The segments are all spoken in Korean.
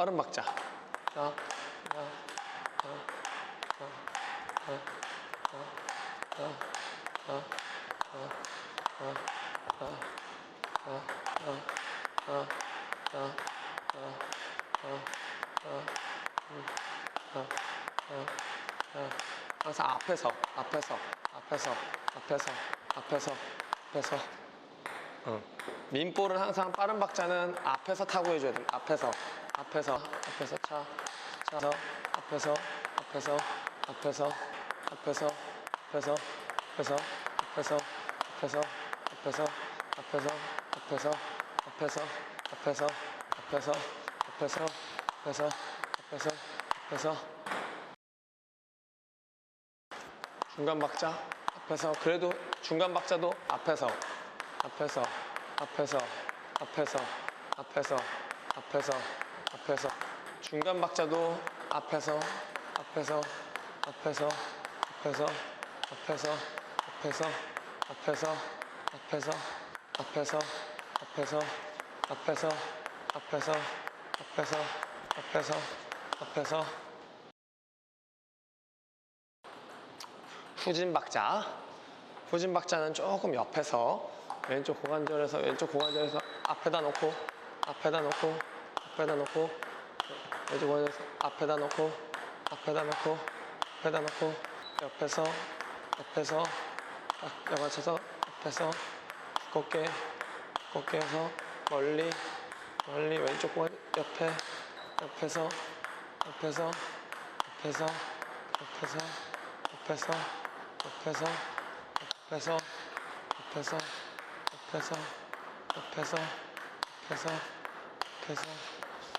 빠른 박자. 항상 앞에서, 앞에서, 앞에서, 앞에서, 앞에서, 앞에서. 응. 민볼은 항상 빠른 박자는 앞에서 타고 해줘야 됩니다. 앞에서. 앞에서, 앞에서 차, 차서, 앞에서, 앞에서, 앞에서, 앞에서, 앞에서, 앞에서, 앞에서, 앞에서, 앞에서, 앞에서, 앞에서, 앞에서, 앞에서, 앞에서, 앞에서, 앞에서, 앞에서, 앞에서. 중간 박자 앞에서 그래도 중간 박자도 앞에서 앞에서 앞에서 앞에서 앞에서 앞에서 앞에서 중간 박자도 앞에서 앞에서 앞에서 앞에서 앞에서 앞에서 앞에서 앞에서 앞에서 앞에서 앞에서 앞에서 앞에서 앞에서 앞에서 후진 박자. 후진 박자는 조금 옆에서 왼쪽 고관절에서 왼쪽 고관절에서 앞에다 놓고 앞에다 놓고 앞에다 놓고 고관절에서 앞에다 놓고 앞에다 놓고 앞에다 놓고 옆에서 옆에서 딱 맞춰서 앞에서 두껍게 두껍게 해서 멀리 멀리 왼쪽 고관 옆에 옆에서 옆에서 옆에서 옆에서 옆에서 옆에서 옆에서 옆에서 옆에서 옆에서 옆에서 옆에서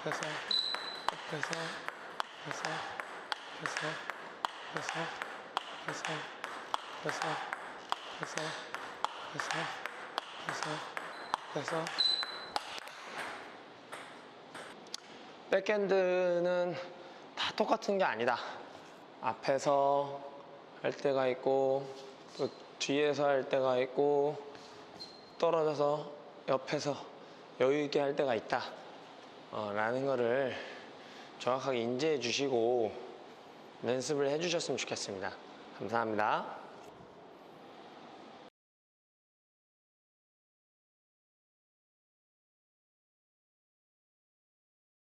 옆에서 옆에서 옆에서 옆에서 옆에서 옆에서 옆에서 옆에서 옆에서 백핸드는 다 똑같은 게 아니다. 앞에서 할 때가 있고 또 뒤에서 할 때가 있고 떨어져서 옆에서 여유 있게 할 때가 있다. 어, 라는 거를 정확하게 인지해 주시고 연습을 해 주셨으면 좋겠습니다. 감사합니다.